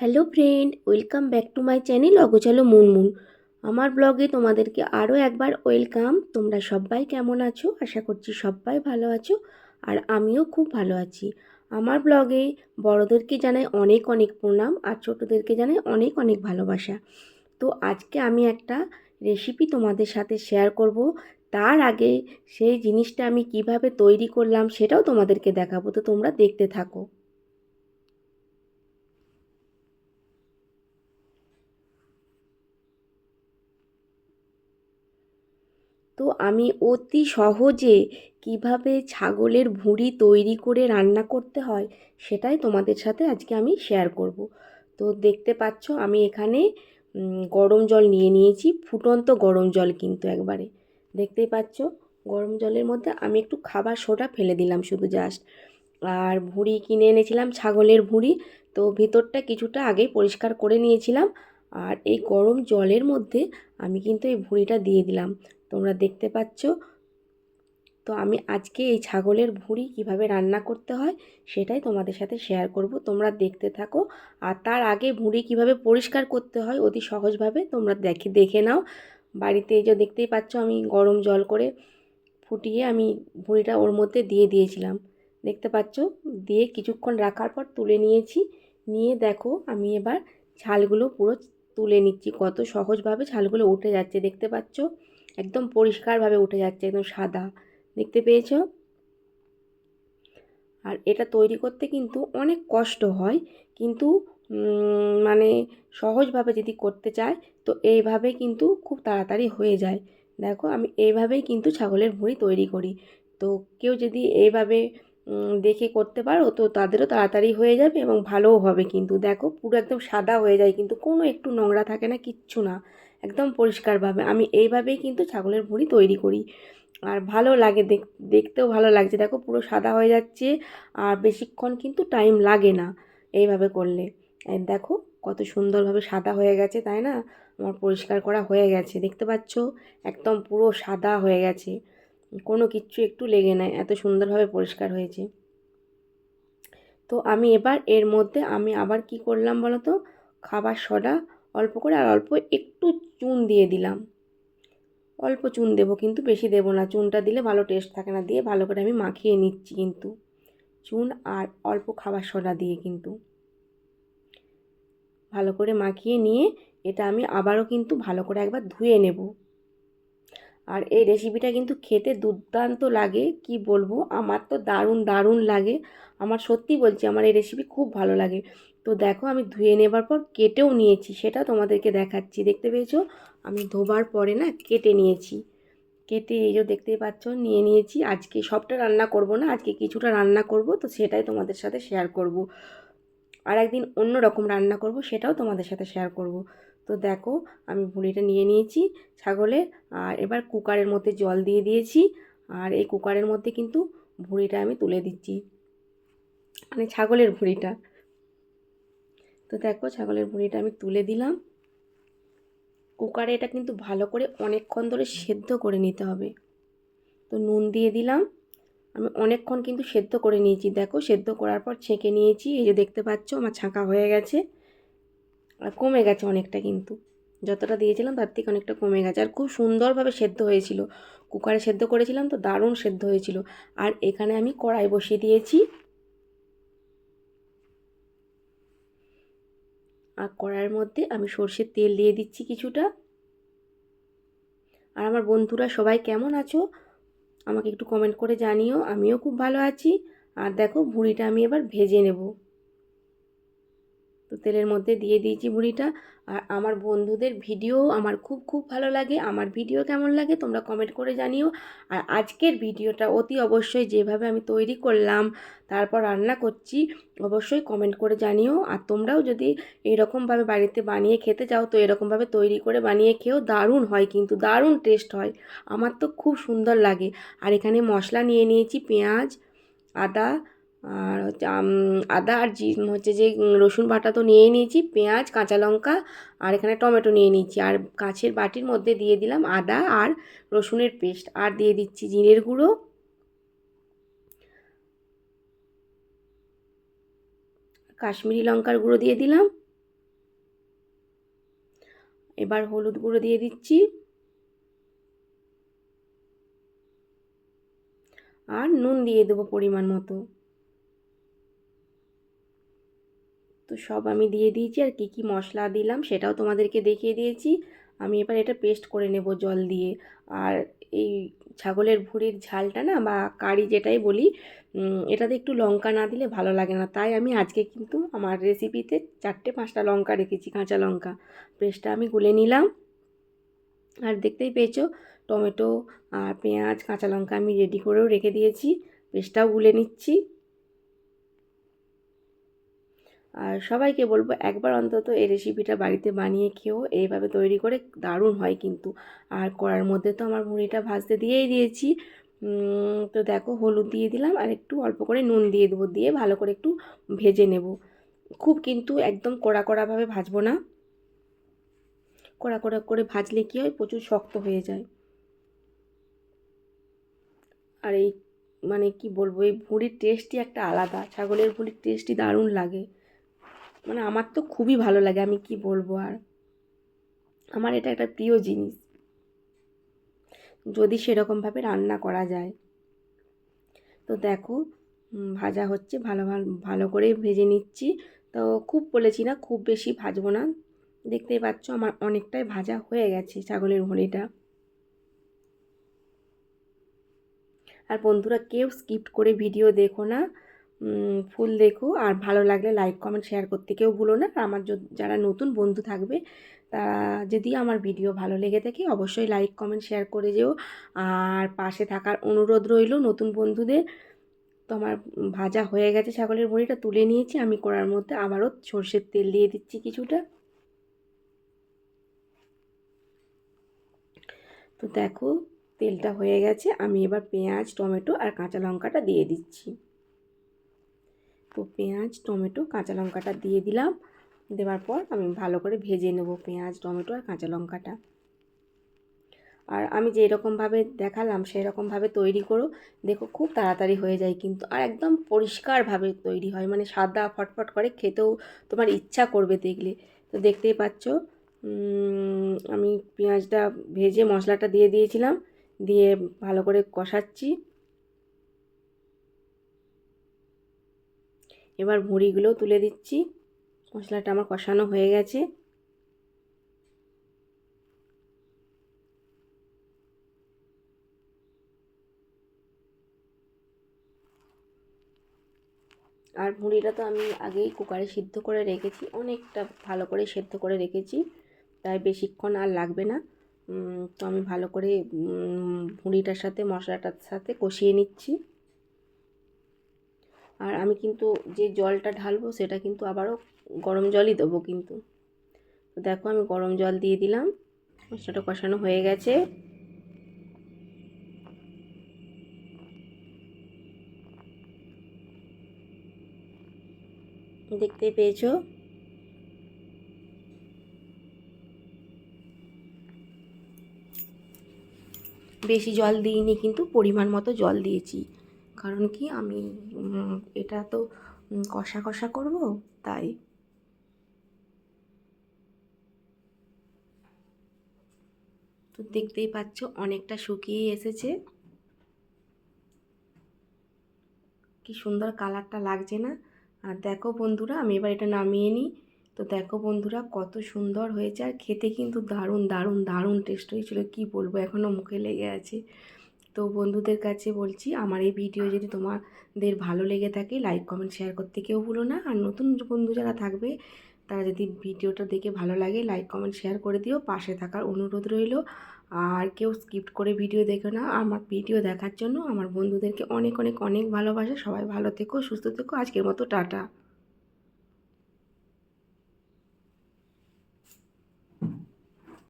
Hello friend, welcome back to my channel অগোছালো মুনমুন। আমার ব্লগে তোমাদেরকে আরও একবার ওয়েলকাম। তোমরা সবাই কেমন আছো? আশা করছি সবাই ভালো আছো আর আমিও খুব ভালো আছি। আমার ব্লগে বড়দেরকে জানাই অনেক অনেক প্রণাম আর ছোটোদেরকে জানাই অনেক অনেক ভালোবাসা। তো আজকে আমি একটা রেসিপি তোমাদের সাথে শেয়ার করব। তার আগে সেই জিনিসটা আমি কীভাবে তৈরি করলাম সেটাও তোমাদেরকে দেখাবো। তো তোমরা দেখতে থাকো। তো আমি অতি সহজে কীভাবে ছাগলের ভুঁড়ি তৈরি করে রান্না করতে হয় সেটাই তোমাদের সাথে আজকে আমি শেয়ার করব। তো দেখতে পাচ্ছ আমি এখানে গরম জল নিয়ে নিয়েছি, ফুটন্ত গরম জল কিন্তু একবারে। দেখতেই পাচ্ছ, গরম জলের মধ্যে আমি একটু খাবার সোডা ফেলে দিলাম শুধু জাস্ট আর ভুঁড়ি কিনে এনেছিলাম, ছাগলের ভুঁড়ি, তো ভিতরটা কিছুটা আগেই পরিষ্কার করে নিয়েছিলাম। আর এই গরম জলের মধ্যে আমি কিন্তু এই ভুঁড়িটা দিয়ে দিলাম। তোমরা দেখতে পাচ্ছ? তো আমি আজকে এই ছাগলের ভুঁড়ি কীভাবে রান্না করতে হয় সেটাই তোমাদের সাথে শেয়ার করব। তোমরা দেখতে থাকো। আর তার আগে ভুঁড়ি কীভাবে পরিষ্কার করতে হয় অতি সহজভাবে তোমরা দেখে দেখে নাও। বাড়িতে যে দেখতেই পাচ্ছ আমি গরম জল করে ফুটিয়ে আমি ভুঁড়িটা ওর মধ্যে দিয়ে দিয়েছিলাম। দেখতে পাচ্ছ? দিয়ে কিছুক্ষণ রাখার পর তুলে নিয়েছি। নিয়ে দেখো আমি এবার ছালগুলো পুরো তুলে নিচ্ছি। কত সহজভাবে ছালগুলো উঠে যাচ্ছে, দেখতে পাচ্ছ? একদম পরিষ্কারভাবে উঠে যাচ্ছে, একদম সাদা। দেখতে পেয়েছ? আর এটা তৈরি করতে কিন্তু অনেক কষ্ট হয়, কিন্তু মানে সহজভাবে যদি করতে চায়, তো এইভাবে কিন্তু খুব তাড়াতাড়ি হয়ে যায়। দেখো, আমি এইভাবেই কিন্তু ছাগলের ভুঁড়ি তৈরি করি। তো কেউ যদি এইভাবে দেখে করতে পারো। তো তাদেরও তাড়াতাড়ি হয়ে যাবে এবং ভালোও হবে কিন্তু। দেখো, পুরো একদম সাদা হয়ে যায় কিন্তু কোনো একটু নোংরা থাকে না, কিচ্ছু না। একদম পরিষ্কারভাবে। আমি এইভাবেই কিন্তু ছাগলের ভুঁড়ি তৈরি করি। আর ভালো লাগে দেখ, দেখতেও ভালো লাগছে। দেখো, পুরো সাদা হয়ে যাচ্ছে আর বেশিক্ষণ কিন্তু টাইম লাগে না এইভাবে করলে। দেখো, কত সুন্দরভাবে সাদা হয়ে গেছে, তাই না? আমার পরিষ্কার করা হয়ে গেছে। দেখতে পাচ্ছ? একদম পুরো সাদা হয়ে গেছে। কোনো কিচ্ছু একটু লেগে নাই, এত সুন্দরভাবে পরিষ্কার হয়েছে। তো আমি এবার এর মধ্যে আমি আবার কি করলাম বলো তো খাবার সোডা অল্প করে আর অল্প একটু চুন দিয়ে দিলাম। অল্প চুন দেবো কিন্তু বেশি দেবো না, চুনটা দিলে ভালো টেস্ট থাকে না, দিয়ে ভালো করে আমি মাখিয়ে নিচ্ছি কিন্তু। চুন আর অল্প খাবার সোডা দিয়ে কিন্তু। ভালো করে মাখিয়ে নিয়ে এটা আমি আবারও কিন্তু ভালো করে একবার ধুয়ে নেব। আর এই রেসিপিটা কিন্তু খেতে দুর্দান্ত লাগে, কি বলব? আমার তো দারুণ দারুণ লাগে। আমার সত্যি বলছি, আমার এই রেসিপি খুব ভালো লাগে। তো দেখো, আমি ধুয়ে নেবার পর কেটেও নিয়েছি, সেটা তোমাদেরকে দেখাচ্ছি। দেখতে পেয়েছ? আমি ধোবার পরে না কেটে নিয়েছি। কেটে এই যে দেখতেই পাচ্ছ, নিয়ে নিয়েছি। আজকে সবটা রান্না করব না, আজকে কিছুটা রান্না করব, তো সেটাই তোমাদের সাথে শেয়ার করব। আর একদিন অন্য রকম রান্না করব, সেটাও তোমাদের সাথে শেয়ার করব। তো দেখো, আমি ভুঁড়িটা নিয়ে নিয়েছি ছাগলের আর এবার কুকারের মধ্যে জল দিয়ে দিয়েছি, আর এই কুকারের মধ্যে কিন্তু ভুঁড়িটা আমি তুলে দিচ্ছি। মানে ছাগলের ভুঁড়িটা। তো দেখো, ছাগলের ভুঁড়িটা আমি তুলে দিলাম। কুকারে এটা কিন্তু ভালো করে অনেকক্ষণ ধরে সেদ্ধ করে নিতে হবে। তো নুন দিয়ে দিলাম। আমি অনেকক্ষণ কিন্তু সেদ্ধ করে নিয়েছি। দেখো, সেদ্ধ করার পর ছেঁকে নিয়েছি। এই যে দেখতে পাচ্ছ, আমার ছাঁকা হয়ে গেছে। কমে গেছে অনেকটা কিন্তু। যতটা দিয়েছিলাম তার থেকে অনেকটা কমে গেছে। আর খুব সুন্দরভাবে সেদ্ধ হয়েছিল। কুকারে সেদ্ধ করেছিলাম তো দারুণ সেদ্ধ হয়েছিল। আর এখানে আমি কড়াই বসিয়ে দিয়েছি। আর কড়াইয়ের মধ্যে আমি সর্ষের তেল দিয়ে দিচ্ছি কিছুটা। আর আমার বন্ধুরা সবাই কেমন আছো? আমাকে একটু কমেন্ট করে জানিও। আমিও খুব ভালো আছি। আর দেখো, ভুঁড়িটা আমি এবার ভেজে নেব। তো তেলের মধ্যে দিয়ে দিয়েছি মুড়িটা। আর আমার বন্ধুদের ভিডিও আমার খুব খুব ভালো লাগে। আমার ভিডিও কেমন লাগে তোমরা কমেন্ট করে জানিও। আর আজকের ভিডিওটা অতি অবশ্যই যেভাবে আমি তৈরি করলাম, তারপর রান্না করছি, অবশ্যই কমেন্ট করে জানিও। আর তোমরাও যদি এরকমভাবে বাড়িতে বানিয়ে খেতে চাও, তো এরকমভাবে তৈরি করে বানিয়ে খেয়েও দারুণ হয় কিন্তু, দারুণ টেস্ট হয়। আমার তো খুব সুন্দর লাগে। আর এখানে মশলা নিয়ে নিয়েছি পেঁয়াজ, আদা আর হচ্ছে আদা আর জি হচ্ছে যে রসুন বাটা তো নিয়ে নিয়েছি, পেঁয়াজ, কাঁচা লঙ্কা আর এখানে টমেটো নিয়ে নিয়েছি। আর কাছের বাটির মধ্যে দিয়ে দিলাম আদা আর রসুনের পেস্ট। আর দিয়ে দিচ্ছি জিরের গুঁড়ো। কাশ্মীরি লঙ্কার গুঁড়ো দিয়ে দিলাম। এবার হলুদ গুঁড়ো দিয়ে দিচ্ছি। আর নুন দিয়ে দেবো পরিমাণ মতো। তো সব আমি দিয়ে দিয়েছি আর কী কী মশলা দিলাম সেটাও তোমাদেরকে দেখিয়ে দিয়েছি। আমি এবার এটা পেস্ট করে নেব জল দিয়ে। আর এই ছাগলের ভুঁড়ির ঝালটা না বা কারি যেটাই বলি এটাতে একটু লঙ্কা না দিলে ভালো লাগে না। তাই আমি আজকে কিন্তু আমার রেসিপিতে চারটে পাঁচটা লঙ্কা রেখেছি, কাঁচা লঙ্কা। পেস্টটা আমি গুলে নিলাম। আর দেখতেই পেয়েছ, টমেটো আর পেঁয়াজ, কাঁচা লঙ্কা আমি রেডি করেও রেখে দিয়েছি। পেস্টটাও গুলে নিচ্ছি। আর সবাইকে বলব একবার অন্তত এই রেসিপিটা বাড়িতে বানিয়ে খেয়েও এইভাবে তৈরি করে দারুণ হয় কিন্তু। আর কড়ার মধ্যে তো আমার মুড়িটা ভাজতে দিয়েই দিয়েছি। তো দেখো হলুদ দিয়ে দিলাম আর একটু অল্প করে নুন দিয়ে দেবো, দিয়ে ভালো করে একটু ভেজে নেব। খুব কিন্তু একদম কড়া কড়াভাবে ভাজবো না। কড়া কড়া করে ভাজলে কী হয়? প্রচুর শক্ত হয়ে যায়। আর এই মানে কি বলব? এই ভুঁড়ির টেস্টই একটা আলাদা। ছাগলের ভুঁড়ির টেস্টই দারুণ লাগে। মানে আমার তো খুবই ভালো লাগে, আমি কি বলব আর? আমার এটা একটা প্রিয় জিনিস। যদি সেরকমভাবে রান্না করা যায়। তো দেখো ভাজা হচ্ছে, ভালো ভালো ভালো করে ভেজে নিচ্ছি। তো খুব বলেছি না, খুব বেশি ভাজবো না। দেখতেই পাচ্ছ আমার অনেকটাই ভাজা হয়ে গেছে ছাগলের ভুঁড়িটা আর বন্ধুরা, কেউ স্কিপ করে ভিডিও দেখো না। ফুল দেখো। আর ভালো লাগলে লাইক কমেন্ট শেয়ার করতে কেউ ভুলো না। আমার যারা নতুন বন্ধু থাকবে, তারা যদি আমার ভিডিও ভালো লেগে থাকে, অবশ্যই লাইক কমেন্ট শেয়ার করে যেও। আর পাশে থাকার অনুরোধ রইল নতুন বন্ধুদের। তো আমার ভাজা হয়ে গেছে ছাগলের বড়িটা তুলে নিয়েছি। আমি করার মধ্যে আবারও সর্ষের তেল দিয়ে দিচ্ছি কিছুটা। তো দেখো, তেলটা হয়ে গেছে। আমি এবার পেঁয়াজ, টমেটো আর কাঁচা লঙ্কাটা দিয়ে দিচ্ছি। তো পেঁয়াজ, টমেটো, কাঁচা লঙ্কাটা দিয়ে দিলাম। দেওয়ার পর আমি ভালো করে ভেজে নেব পেঁয়াজ, টমেটো আর কাঁচা লঙ্কাটা। আর আমি যে এরকমভাবে দেখালাম সেই রকমভাবে তৈরি করো। দেখো খুব তাড়াতাড়ি হয়ে যায় কিন্তু, আর একদম পরিষ্কারভাবে তৈরি হয়। মানে সাদা ফটফট করে খেতেও তোমার ইচ্ছা করবে দেখলে। তো দেখতেই পাচ্ছ আমি পেঁয়াজটা ভেজে মশলাটা দিয়ে দিয়েছিলাম। দিয়ে ভালো করে কষাচ্ছি। এবার ভুঁড়িগুলোও তুলে দিচ্ছি। মশলাটা আমার কষানো হয়ে গেছে। আর মুড়িটা তো আমি আগেই কুকারে সিদ্ধ করে রেখেছি, অনেকটা ভালো করে সেদ্ধ করে রেখেছি, তাই বেশিক্ষণ আর লাগবে না। তো আমি ভালো করে মুড়িটার সাথে, মশলাটার সাথে কষিয়ে নিচ্ছি। আর আমি কিন্তু যে জলটা ঢালবো সেটা কিন্তু আবারও গরম জলই দেবো কিন্তু। তো দেখো আমি গরম জল দিয়ে দিলাম, মশলাটা কষানো হয়ে গেছে। দেখতে পেয়েছ? বেশি জল দিইনি কিন্তু, পরিমাণ মতো জল দিয়েছি। কারণ কি আমি এটা তো কষা কষা করব, তাই। তো দেখতেই পাচ্ছ অনেকটা শুকিয়ে এসেছে। কি সুন্দর কালারটা লাগছে না? আর দেখো বন্ধুরা, আমি এবার এটা নামিয়ে নিই। তো দেখো বন্ধুরা, কত সুন্দর হয়েছে। আর খেতে কিন্তু দারুণ দারুণ দারুণ টেস্ট হয়েছিল। কি বলব এখনও মুখে লেগে আছে। তো বন্ধুদের কাছে বলছি, আমার এই ভিডিও যদি তোমাদের ভালো লেগে থাকে লাইক কমেন্ট শেয়ার করতে কেউ ভুলো না। আর নতুন বন্ধু যারা থাকবে, তারা যদি ভিডিওটা দেখে ভালো লাগে লাইক কমেন্ট শেয়ার করে দিও। পাশে থাকার অনুরোধ রইল। আর কেউ স্কিপ করে ভিডিও দেখো না। আমার ভিডিও দেখার জন্য আমার বন্ধুদেরকে অনেক অনেক অনেক ভালোবাসে। সবাই ভালো থেকো, সুস্থ থেকো। আজকের মতো, টাটা।